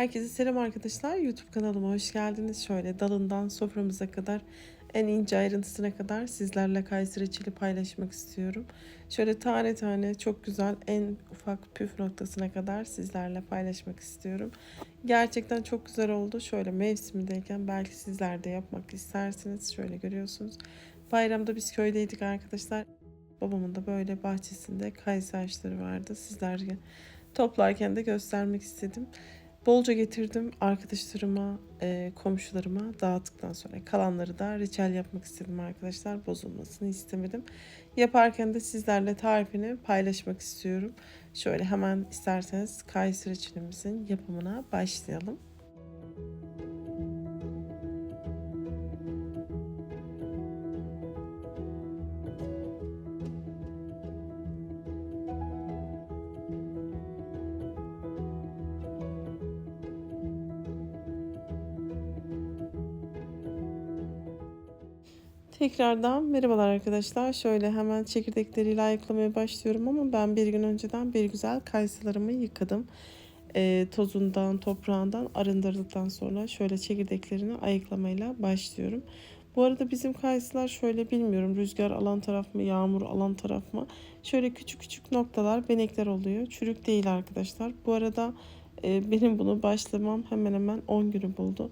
Herkese selam arkadaşlar. YouTube kanalıma hoş geldiniz. Şöyle dalından soframıza kadar en ince ayrıntısına kadar sizlerle Kayseri reçeli paylaşmak istiyorum. Şöyle tane tane çok güzel en ufak püf noktasına kadar sizlerle paylaşmak istiyorum. Gerçekten çok güzel oldu. Şöyle mevsimindeyken belki sizler de yapmak istersiniz. Şöyle görüyorsunuz. Bayramda biz köydeydik arkadaşlar. Babamın da böyle bahçesinde kayısı ağaçları vardı. Sizlerle toplarken de göstermek istedim. Bolca getirdim arkadaşlarıma, e, komşularıma dağıttıktan sonra kalanları da reçel yapmak istedim arkadaşlar. Bozulmasını istemedim. Yaparken de sizlerle tarifini paylaşmak istiyorum. Şöyle hemen isterseniz kayısı reçelimizin yapımına başlayalım. Tekrardan merhabalar arkadaşlar. Şöyle hemen çekirdekleriyle ayıklamaya başlıyorum ama ben bir gün önceden bir güzel kayısılarımı yıkadım. E, tozundan, toprağından arındırdıktan sonra şöyle çekirdeklerini ayıklamayla başlıyorum. Bu arada bizim kayısılar şöyle bilmiyorum rüzgar alan taraf mı, yağmur alan taraf mı? Şöyle küçük küçük noktalar, benekler oluyor. Çürük değil arkadaşlar. Bu arada e, benim bunu başlamam hemen hemen 10 günü buldu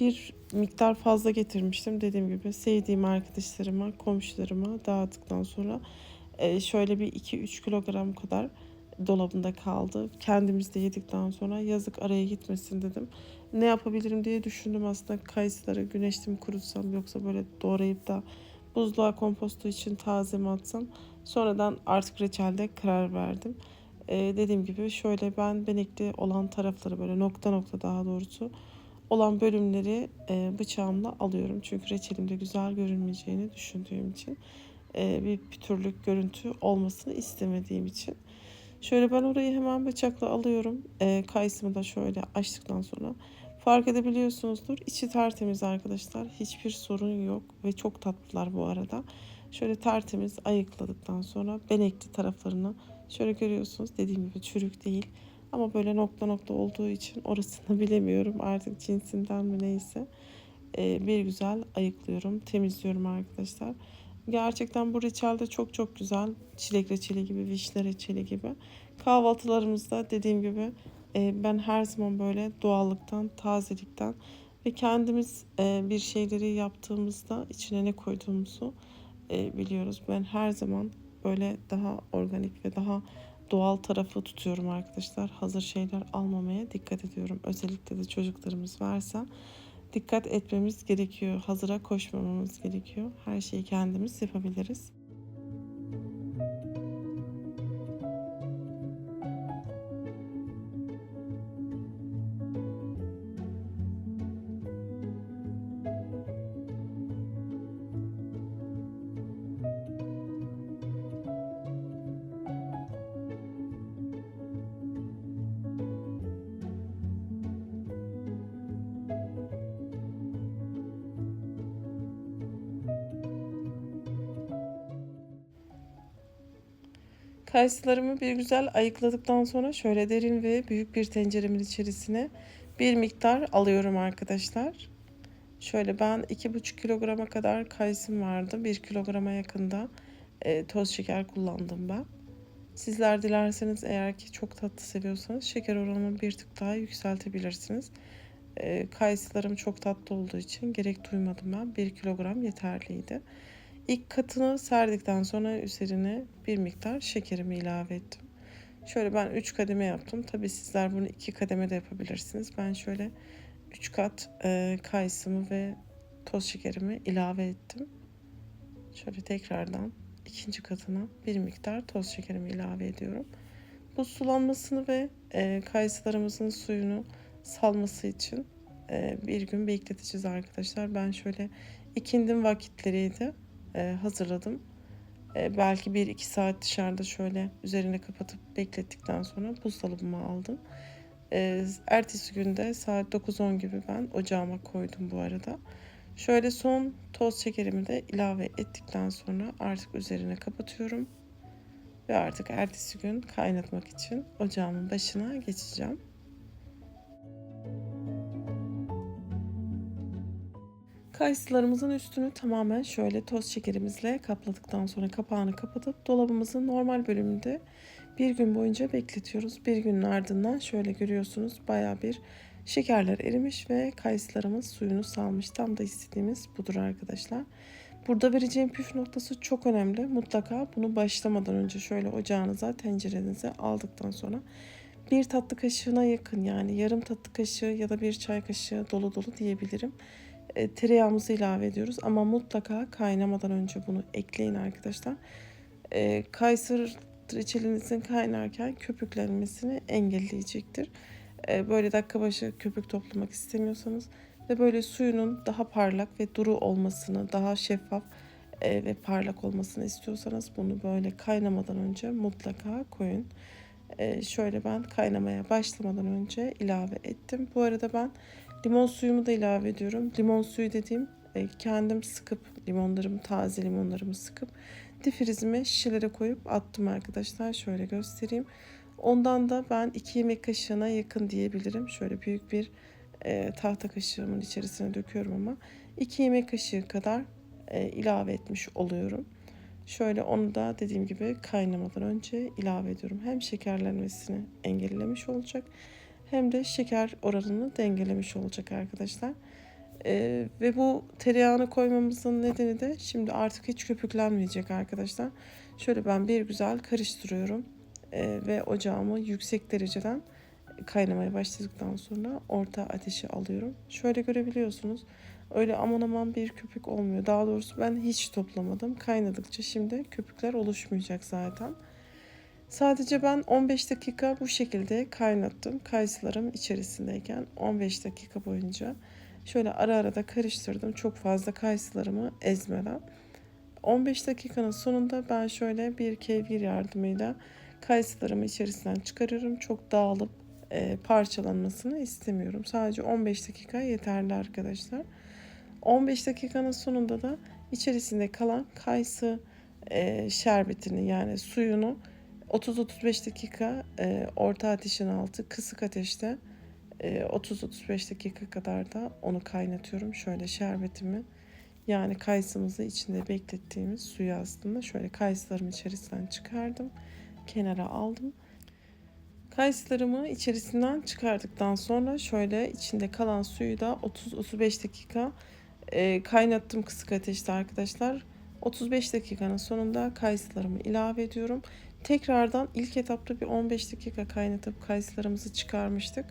bir miktar fazla getirmiştim. Dediğim gibi sevdiğim arkadaşlarıma, komşularıma dağıttıktan sonra e, şöyle bir 2-3 kilogram kadar dolabında kaldı. Kendimiz de yedikten sonra yazık araya gitmesin dedim. Ne yapabilirim diye düşündüm aslında kayısıları güneşte mi kurutsam yoksa böyle doğrayıp da buzluğa kompostu için taze mi atsam. Sonradan artık reçelde karar verdim. Ee, dediğim gibi şöyle ben benekli olan tarafları böyle nokta nokta daha doğrusu olan bölümleri e, bıçağımla alıyorum. Çünkü reçelimde güzel görünmeyeceğini düşündüğüm için e, bir pütürlük görüntü olmasını istemediğim için. Şöyle ben orayı hemen bıçakla alıyorum. E, kayısımı da şöyle açtıktan sonra fark edebiliyorsunuzdur. İçi tertemiz arkadaşlar. Hiçbir sorun yok ve çok tatlılar bu arada. Şöyle tertemiz ayıkladıktan sonra benekli taraflarını şöyle görüyorsunuz. Dediğim gibi çürük değil ama böyle nokta nokta olduğu için orasını bilemiyorum. Artık cinsinden mi neyse. Ee, bir güzel ayıklıyorum, temizliyorum arkadaşlar. Gerçekten bu reçel de çok çok güzel. Çilek reçeli gibi, vişne reçeli gibi. Kahvaltılarımızda dediğim gibi e, ben her zaman böyle doğallıktan, tazelikten ve kendimiz e, bir şeyleri yaptığımızda içine ne koyduğumuzu e, biliyoruz. Ben her zaman böyle daha organik ve daha doğal tarafı tutuyorum arkadaşlar. Hazır şeyler almamaya dikkat ediyorum. Özellikle de çocuklarımız varsa dikkat etmemiz gerekiyor. Hazıra koşmamamız gerekiyor. Her şeyi kendimiz yapabiliriz. Kayısılarımı bir güzel ayıkladıktan sonra şöyle derin ve büyük bir tenceremin içerisine bir miktar alıyorum arkadaşlar. Şöyle ben 2,5 kilograma kadar kayısım vardı. 1 kilograma yakında e, toz şeker kullandım ben. Sizler dilerseniz eğer ki çok tatlı seviyorsanız şeker oranını bir tık daha yükseltebilirsiniz. E, kayısılarım çok tatlı olduğu için gerek duymadım ben. 1 kilogram yeterliydi. İlk katını serdikten sonra üzerine bir miktar şekerimi ilave ettim. Şöyle ben 3 kademe yaptım. Tabi sizler bunu 2 kademe de yapabilirsiniz. Ben şöyle 3 kat e, kayısımı ve toz şekerimi ilave ettim. Şöyle tekrardan ikinci katına bir miktar toz şekerimi ilave ediyorum. Bu sulanmasını ve e, kayısılarımızın suyunu salması için e, bir gün bekleteceğiz arkadaşlar. Ben şöyle ikindim vakitleriydi e, hazırladım. E, belki bir iki saat dışarıda şöyle üzerine kapatıp beklettikten sonra buzdolabıma aldım. E, ertesi günde saat 9-10 gibi ben ocağıma koydum bu arada. Şöyle son toz şekerimi de ilave ettikten sonra artık üzerine kapatıyorum. Ve artık ertesi gün kaynatmak için ocağımın başına geçeceğim. Kayısılarımızın üstünü tamamen şöyle toz şekerimizle kapladıktan sonra kapağını kapatıp dolabımızın normal bölümünde bir gün boyunca bekletiyoruz. Bir günün ardından şöyle görüyorsunuz baya bir şekerler erimiş ve kayısılarımız suyunu salmış. Tam da istediğimiz budur arkadaşlar. Burada vereceğim püf noktası çok önemli. Mutlaka bunu başlamadan önce şöyle ocağınıza, tencerenize aldıktan sonra bir tatlı kaşığına yakın yani yarım tatlı kaşığı ya da bir çay kaşığı dolu dolu diyebilirim. E, tereyağımızı ilave ediyoruz ama mutlaka kaynamadan önce bunu ekleyin arkadaşlar. E, kayısır reçelinizin kaynarken köpüklenmesini engelleyecektir. E, böyle dakika başı köpük toplamak istemiyorsanız ve böyle suyunun daha parlak ve duru olmasını, daha şeffaf e, ve parlak olmasını istiyorsanız bunu böyle kaynamadan önce mutlaka koyun. E, şöyle ben kaynamaya başlamadan önce ilave ettim. Bu arada ben limon suyumu da ilave ediyorum. Limon suyu dediğim e, kendim sıkıp limonlarımı, taze limonlarımı sıkıp difrizime şişelere koyup attım arkadaşlar. Şöyle göstereyim. Ondan da ben 2 yemek kaşığına yakın diyebilirim. Şöyle büyük bir e, tahta kaşığımın içerisine döküyorum ama 2 yemek kaşığı kadar e, ilave etmiş oluyorum. Şöyle onu da dediğim gibi kaynamadan önce ilave ediyorum. Hem şekerlenmesini engellemiş olacak hem de şeker oranını dengelemiş olacak arkadaşlar. Ee, ve bu tereyağını koymamızın nedeni de şimdi artık hiç köpüklenmeyecek arkadaşlar. Şöyle ben bir güzel karıştırıyorum ee, ve ocağımı yüksek dereceden kaynamaya başladıktan sonra orta ateşe alıyorum. Şöyle görebiliyorsunuz. Öyle aman aman bir köpük olmuyor. Daha doğrusu ben hiç toplamadım. Kaynadıkça şimdi köpükler oluşmayacak zaten. Sadece ben 15 dakika bu şekilde kaynattım. Kayısılarım içerisindeyken 15 dakika boyunca şöyle ara ara da karıştırdım. Çok fazla kayısılarımı ezmeden. 15 dakikanın sonunda ben şöyle bir kevgir yardımıyla kayısılarımı içerisinden çıkarıyorum. Çok dağılıp e, parçalanmasını istemiyorum. Sadece 15 dakika yeterli arkadaşlar. 15 dakikanın sonunda da içerisinde kalan kayısı e, şerbetini yani suyunu 30-35 dakika e, orta ateşin altı kısık ateşte e, 30-35 dakika kadar da onu kaynatıyorum. Şöyle şerbetimi yani kayısımızı içinde beklettiğimiz suyu aslında şöyle kayısılarımı içerisinden çıkardım. Kenara aldım. Kayısılarımı içerisinden çıkardıktan sonra şöyle içinde kalan suyu da 30-35 dakika e, kaynattım kısık ateşte arkadaşlar. 35 dakikanın sonunda kayısılarımı ilave ediyorum. Tekrardan ilk etapta bir 15 dakika kaynatıp kayısılarımızı çıkarmıştık.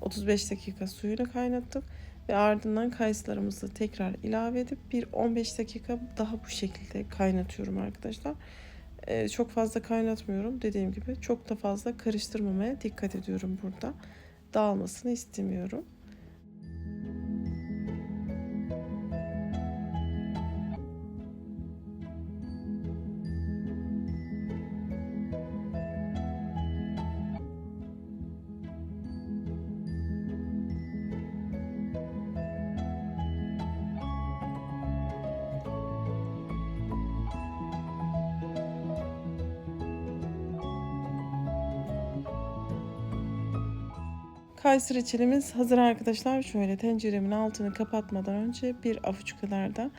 35 dakika suyunu kaynattık ve ardından kayısılarımızı tekrar ilave edip bir 15 dakika daha bu şekilde kaynatıyorum arkadaşlar. Ee, çok fazla kaynatmıyorum dediğim gibi çok da fazla karıştırmamaya dikkat ediyorum burada. Dağılmasını istemiyorum. Kayısı reçelimiz hazır arkadaşlar. Şöyle tenceremin altını kapatmadan önce bir avuç kadar da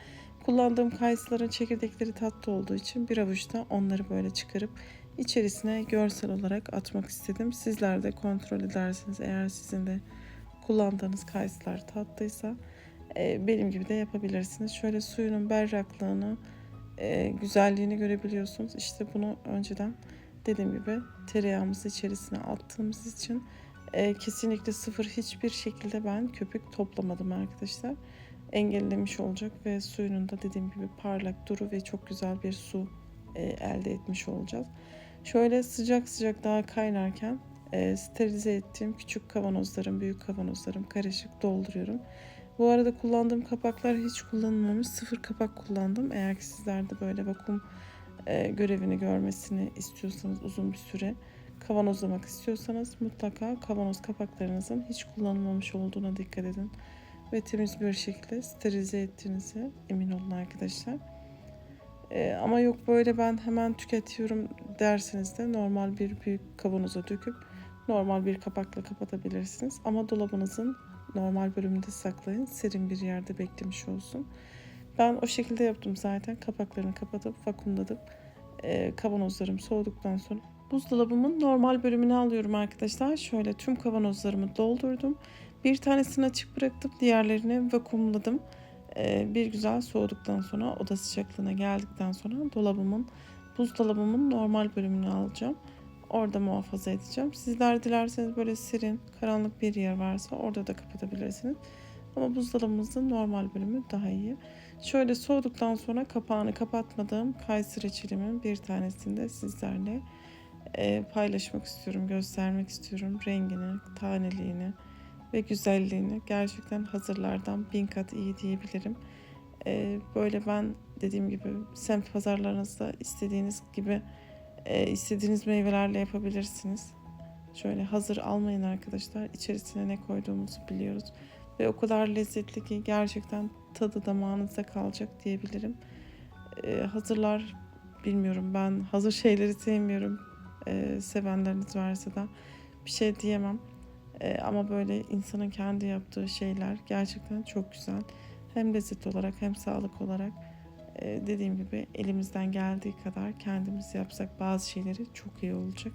kullandığım kayısıların çekirdekleri tatlı olduğu için bir avuçta onları böyle çıkarıp içerisine görsel olarak atmak istedim. Sizler de kontrol edersiniz eğer sizin de kullandığınız kayısılar tatlıysa e, benim gibi de yapabilirsiniz. Şöyle suyunun berraklığını, e, güzelliğini görebiliyorsunuz. İşte bunu önceden dediğim gibi tereyağımızı içerisine attığımız için e, kesinlikle sıfır hiçbir şekilde ben köpük toplamadım arkadaşlar. Engellemiş olacak ve suyunun da dediğim gibi parlak duru ve çok güzel bir su e, elde etmiş olacağız. Şöyle sıcak sıcak daha kaynarken e, sterilize ettiğim küçük kavanozlarım, büyük kavanozlarım karışık dolduruyorum. Bu arada kullandığım kapaklar hiç kullanılmamış. Sıfır kapak kullandım. Eğer ki sizler de böyle vakum e, görevini görmesini istiyorsanız uzun bir süre kavanozlamak istiyorsanız mutlaka kavanoz kapaklarınızın hiç kullanılmamış olduğuna dikkat edin. Ve temiz bir şekilde sterilize ettiğinize emin olun arkadaşlar. Ee, ama yok böyle ben hemen tüketiyorum derseniz de normal bir büyük kavanoza döküp normal bir kapakla kapatabilirsiniz. Ama dolabınızın normal bölümünde saklayın. Serin bir yerde beklemiş olsun. Ben o şekilde yaptım zaten. Kapaklarını kapatıp vakumladım. Ee, kavanozlarım soğuduktan sonra buzdolabımın normal bölümünü alıyorum arkadaşlar. Şöyle tüm kavanozlarımı doldurdum. Bir tanesini açık bıraktım. Diğerlerini vakumladım. Ee, bir güzel soğuduktan sonra oda sıcaklığına geldikten sonra dolabımın buzdolabımın normal bölümünü alacağım. Orada muhafaza edeceğim. Sizler dilerseniz böyle serin, karanlık bir yer varsa orada da kapatabilirsiniz. Ama buzdolabımızın normal bölümü daha iyi. Şöyle soğuduktan sonra kapağını kapatmadığım kayısı reçelimin bir tanesini de sizlerle e, paylaşmak istiyorum, göstermek istiyorum. Rengini, taneliğini ve güzelliğini gerçekten hazırlardan bin kat iyi diyebilirim. E, böyle ben dediğim gibi semt pazarlarınızda istediğiniz gibi e, istediğiniz meyvelerle yapabilirsiniz. Şöyle hazır almayın arkadaşlar. İçerisine ne koyduğumuzu biliyoruz. Ve o kadar lezzetli ki gerçekten tadı damağınızda kalacak diyebilirim. E, hazırlar bilmiyorum ben hazır şeyleri sevmiyorum. E, sevenleriniz varsa da bir şey diyemem. E, ama böyle insanın kendi yaptığı şeyler gerçekten çok güzel. Hem lezzet olarak hem sağlık olarak e, dediğim gibi elimizden geldiği kadar kendimiz yapsak bazı şeyleri çok iyi olacak.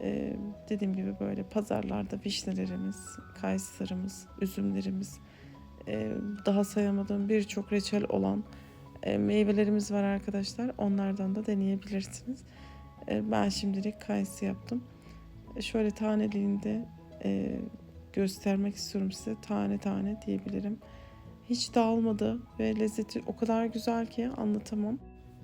E, dediğim gibi böyle pazarlarda vişnelerimiz, kayısılarımız, üzümlerimiz, e, daha sayamadığım birçok reçel olan e, meyvelerimiz var arkadaşlar. Onlardan da deneyebilirsiniz. E, ben şimdilik kayısı yaptım. E, şöyle taneliğinde e, göstermek istiyorum size. Tane tane diyebilirim. Hiç dağılmadı ve lezzeti o kadar güzel ki anlatamam.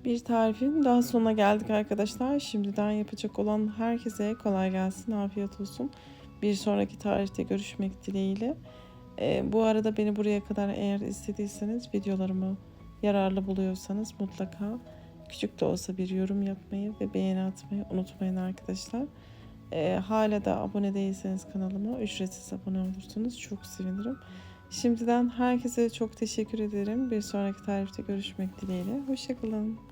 Bir tarifin daha sonuna geldik arkadaşlar. Şimdiden yapacak olan herkese kolay gelsin, afiyet olsun. Bir sonraki tarihte görüşmek dileğiyle. Ee, bu arada beni buraya kadar eğer istediyseniz videolarımı yararlı buluyorsanız mutlaka küçük de olsa bir yorum yapmayı ve beğeni atmayı unutmayın arkadaşlar. Ee, hala da abone değilseniz kanalıma ücretsiz abone olursanız çok sevinirim. Şimdiden herkese çok teşekkür ederim. Bir sonraki tarifte görüşmek dileğiyle. Hoşçakalın.